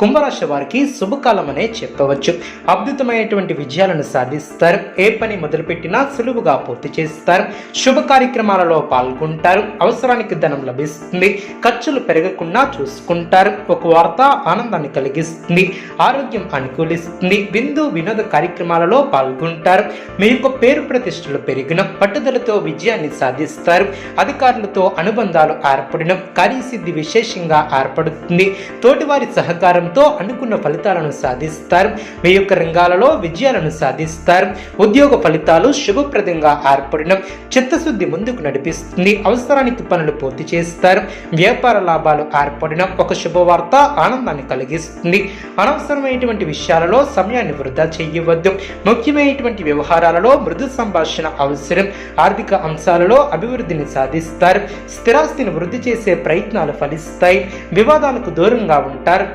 కుంభరాశి వారికి శుభకాలం అనే చెప్పవచ్చు. అద్భుతమైనటువంటి విజయాలను సాధిస్తారు. ఏ పని మొదలుపెట్టినా సులువుగా పూర్తి చేస్తారు. శుభ కార్యక్రమాలలో పాల్గొంటారు. అవసరానికి ధనం లభిస్తుంది. ఖర్చులు పెరగకుండా చూసుకుంటారు. ఒక వార్త ఆనందాన్ని కలిగిస్తుంది. ఆరోగ్యం అనుకూలిస్తుంది. విందు వినోద కార్యక్రమాలలో పాల్గొంటారు. మీ యొక్క పేరు ప్రతిష్టలు పెరిగిన పట్టుదలతో విజయాన్ని సాధిస్తారు. అధికారులతో అనుబంధాలు ఏర్పడిన కార్యసిద్ధి విశేషంగా ఏర్పడుతుంది. తోటివారి సహకారం సహకారంతో అనుకున్న ఫలితాలను సాధిస్తారు. మీ యొక్క రంగాలలో విజయాలను సాధిస్తారు. ఉద్యోగ ఫలితాలు శుభప్రదంగా ఏర్పడిన చిత్తశుద్ధి ముందుకు నడిపిస్తుంది. అవసరానికి పనులు పూర్తి చేస్తారు. వ్యాపార లాభాలు ఏర్పడిన ఒక శుభవార్త ఆనందాన్ని కలిగిస్తుంది. అనవసరమైనటువంటి విషయాలలో సమయాన్ని వృధా చేయవద్దు. ముఖ్యమైనటువంటి వ్యవహారాలలో మృదు సంభాషణ అవసరం. ఆర్థిక అంశాలలో అభివృద్ధిని సాధిస్తారు. స్థిరాస్తిని వృద్ధి చేసే ప్రయత్నాలు ఫలిస్తాయి. వివాదాలకు దూరంగా ఉంటారు.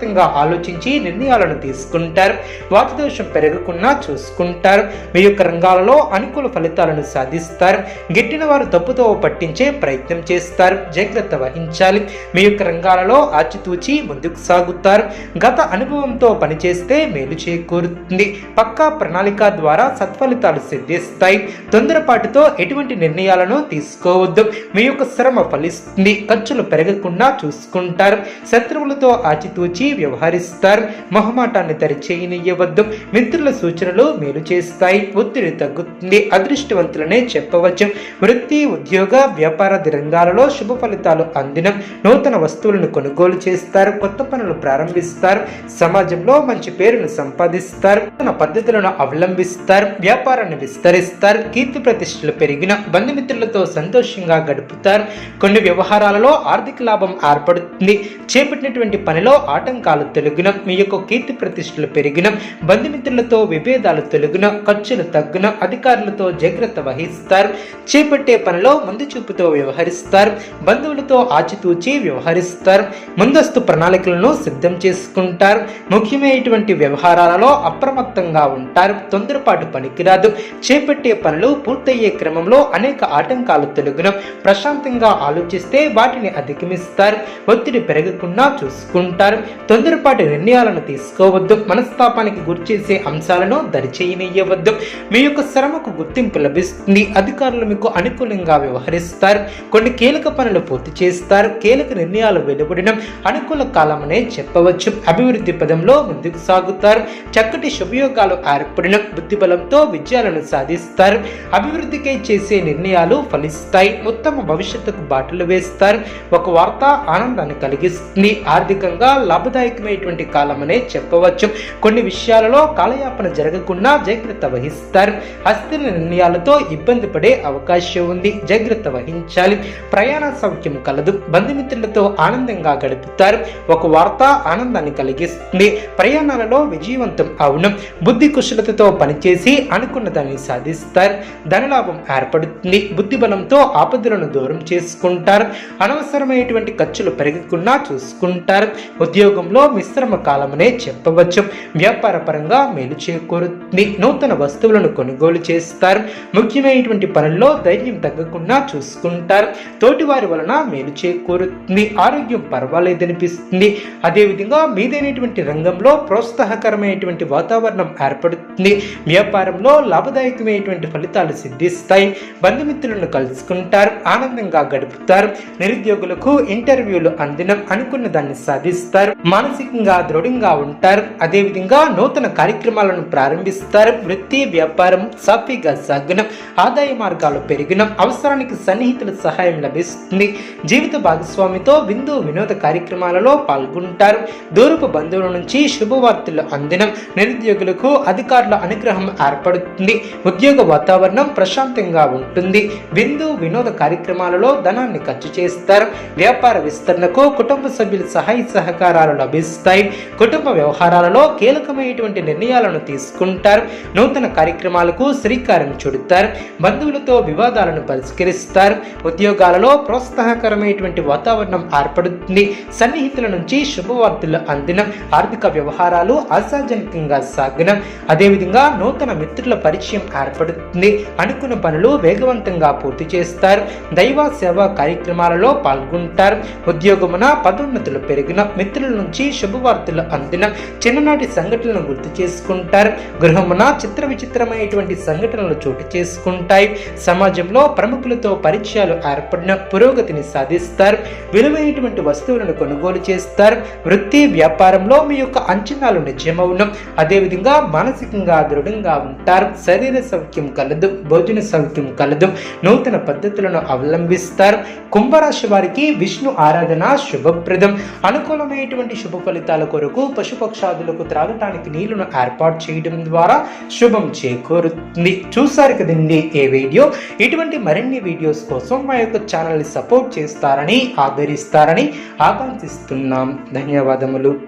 జాగ్రత్తగా ఆలోచించి నిర్ణయాలను తీసుకుంటారు. వాతదోషం పెరగకుండా చూసుకుంటారు. మీ యొక్క రంగాలలో అనుకూల ఫలితాలను సాధిస్తారు. గిట్టిన వారు తప్పుతో పట్టించే ప్రయత్నం చేస్తారు. జాగ్రత్త వహించాలి. మీ యొక్క రంగాలలో ఆచితూచి ముందుకు సాగుతారు. గత అనుభవంతో పనిచేస్తే మేలు చేకూరుతుంది. పక్కా ప్రణాళిక ద్వారా సత్ఫలితాలు సిద్ధిస్తాయి. తొందరపాటుతో ఎటువంటి నిర్ణయాలను తీసుకోవద్దు. మీ యొక్క శ్రమ ఫలిస్తుంది. ఖర్చులు పెరగకుండా చూసుకుంటారు. శత్రువులతో ఆచితూచి వ్యవహరిస్తారు. మొహమాటాన్ని దరిచేయనియ్యవద్దు. మిత్రుల సూచనలు మేలు చేస్తాయి. ఒత్తిడి తగ్గుతుంది. అదృష్టవంతులనే చెప్పవచ్చు. వృత్తి ఉద్యోగ వ్యాపారాది రంగాలలో శుభ ఫలితాలు అందిన. నూతన వస్తువులను కొనుగోలు చేస్తారు. కొత్త పనులు ప్రారంభిస్తారు. సమాజంలో మంచి పేరును సంపాదిస్తారు. నూతన పద్ధతులను అవలంబిస్తారు. వ్యాపారాన్ని విస్తరిస్తారు. కీర్తి ప్రతిష్టలు పెరిగిన బంధుమిత్రులతో సంతోషంగా గడుపుతారు. కొన్ని వ్యవహారాలలో ఆర్థిక లాభం ఏర్పడుతుంది. చేపట్టినటువంటి పనిలో ఆటంకాలు తొలగిన మీ యొక్క కీర్తి ప్రతిష్టలు పెరిగిన బంధుమిత్రులతో విభేదాలు తొలగిన ఖర్చులు తగ్గిన అధికారులతో జాగ్రత్త వహిస్తారు. చేపట్టే పనిలో ముందు చూపుతో వ్యవహరిస్తారు. బంధువులతో ఆచితూచి వ్యవహరిస్తారు. ముందస్తు ప్రణాళికలను సిద్ధం చేసుకుంటారు. ముఖ్యమైనటువంటి వ్యవహారాలలో అప్రమత్తంగా ఉంటారు. తొందరపాటు పనికిరాదు. చేపట్టే పనులు పూర్తయ్యే క్రమంలో అనేక ఆటంకాలు తొలగిన ప్రశాంతంగా ఆలోచిస్తే వాటిని అధిగమిస్తారు. ఒత్తిడి పెరగకుండా చూసుకుంటారు. తొందరపాటు నిర్ణయాలను తీసుకోవద్దు. మనస్తాపానికి గురిచేసే అంశాలను దరిచేయనియవద్దు. మీ యొక్క శ్రమకు గుర్తింపు లభిస్తుంది. అధికారులు మీకు అనుకూలంగా వ్యవహరిస్తారు. కొన్ని కీలక పనులు పూర్తి చేస్తారు. కీలక నిర్ణయాలు వెలువడడం అనుకూల కాలమనే చెప్పవచ్చు. అభివృద్ధి పదంలో ముందుకు సాగుతారు. చక్కటి శుభయోగాలు ఏర్పడిన బుద్ధిబలంతో విజయాలను సాధిస్తారు. అభివృద్ధికై చేసే నిర్ణయాలు ఫలిస్తాయి. ఉత్తమ భవిష్యత్తుకు బాటలు వేస్తారు. ఒక వార్త ఆనందాన్ని కలిగిస్తుంది. ఆర్థికంగా లాభదాయకమైనటువంటి కాలమనే చెప్పవచ్చు. కొన్ని విషయాలలో కాలయాపన జరగకుండా జాగ్రత్త వహిస్తారు. అస్థిర నిర్ణయాలతో ఇబ్బంది పడే అవకాశం ఉంది. జాగ్రత్త వహించాలి. ప్రయాణ సౌఖ్యం కలదు. బంధుమిత్రులతో ఆనందంగా గడుపుతారు. ఒక వార్త ఆనందాన్ని కలిగిస్తుంది. ప్రయాణాలలో విజయవంతం అవును. బుద్ధి కుశలతతో పనిచేసి అనుకున్న దాన్ని సాధిస్తారు. ధనలాభం ఏర్పడుతుంది. బుద్ధి బలంతో ఆపదలను దూరం చేసుకుంటారు. అనవసరమైనటువంటి ఖర్చులు పెరగకుండా చూసుకుంటారు. ఉద్యోగం ఉద్యోగంలో మిశ్రమ కాలమనే చెప్పవచ్చు. వ్యాపార పరంగా మేలు చేకూరుతుంది. నూతన వస్తువులను కొనుగోలు చేస్తారు. ముఖ్యమైనటువంటి పనుల్లో ధైర్యం తగ్గకుండా చూసుకుంటారు. తోటివారి వలన మేలు చేకూరుతుంది. ఆరోగ్యం పర్వాలేదనిపిస్తుంది. అదేవిధంగా మీదైనటువంటి రంగంలో ప్రోత్సాహకరమైనటువంటి వాతావరణం ఏర్పడుతుంది. ఉంటుంది వ్యాపారంలో లాభదాయకమైనటువంటి ఫలితాలు సిద్ధిస్తాయి. బంధుమిత్రులను కలుసుకుంటారు ఆనందంగా గడుపుతారు. నిరుద్యోగులకు ఇంటర్వ్యూలు అందినం అనుకున్న దాన్ని సాధిస్తారు. మానసికంగా దృఢంగా ఉంటారు. అదేవిధంగా నూతన కార్యక్రమాలను ప్రారంభిస్తారు. వృత్తి వ్యాపారం సాఫీగా సాగునం ఆదాయ మార్గాలు పెరిగిన అవసరానికి సన్నిహితుల సహాయం లభిస్తుంది. జీవిత భాగస్వామితో విందు వినోద కార్యక్రమాలలో పాల్గొంటారు. దూరపు బంధువుల నుంచి శుభవార్తలు అందినం నిరుద్యోగులకు అధికారులు అనుగ్రహం ఏర్పడుతుంది. ఉద్యోగ వాతావరణం ప్రశాంతంగా ఉంటుంది. విందు వినోద కార్యక్రమాలలో ధనాన్ని ఖర్చు చేస్తారు. వ్యాపార విస్తరణకు కుటుంబ సభ్యుల సహాయ సహకారాలు లభిస్తాయి. కుటుంబ వ్యవహారాలలో కీలకమైనటువంటి నిర్ణయాలను తీసుకుంటారు. నూతన కార్యక్రమాలకు శ్రీకారం చుడతారు. బంధువులతో వివాదాలను పరిష్కరిస్తారు. ఉద్యోగాలలో ప్రోత్సాహకరమైనటువంటి వాతావరణం ఏర్పడుతుంది. సన్నిహితుల నుంచి శుభవార్తలు అందినం. ఆర్థిక వ్యవహారాలు ఆశాజనకంగా సాగిన. అదేవిధంగా నూతన మిత్రుల పరిచయం ఏర్పడుతుంది. అనుకున్న పనులు వేగవంతంగా పూర్తి చేస్తారు. దైవ సేవా కార్యక్రమాలలో పాల్గొంటారు. ఉద్యోగమున పదోన్నతులు పెరిగిన మిత్రుల నుంచి శుభవార్తలు అందిన చిన్ననాటి సంఘటనలను గుర్తు చేసుకుంటారు. గృహమున చిత్ర విచిత్రమైనటువంటి సంఘటనలు చోటు చేసుకుంటాయి. సమాజంలో ప్రముఖులతో పరిచయాలు ఏర్పడిన పురోగతిని సాధిస్తారు. విలువైనటువంటి వస్తువులను కొనుగోలు చేస్తారు. వృత్తి వ్యాపారంలో మీ యొక్క అంచనాలు నిజమవును. అదేవిధంగా మానసికంగా దృఢంగా ఉంటారు. శరీర సౌఖ్యం కలదు భోజన సౌఖ్యం కలదు. నూతన పద్ధతులను అవలంబిస్తారు. కుంభరాశి వారికి విష్ణు ఆరాధన శుభప్రదం. అనుకూలమైనటువంటి శుభ ఫలితాల కొరకు పశుపక్షాదులకు త్రాగటానికి నీళ్ళను ఏర్పాటు చేయడం ద్వారా శుభం చేకూరుతుంది. చూసారు కదండి ఏ వీడియో? ఇటువంటి మరిన్ని వీడియోస్ కోసం మా యొక్క ఛానల్ని సపోర్ట్ చేస్తారని ఆదరిస్తారని ఆకాంక్షిస్తున్నాం. ధన్యవాదములు.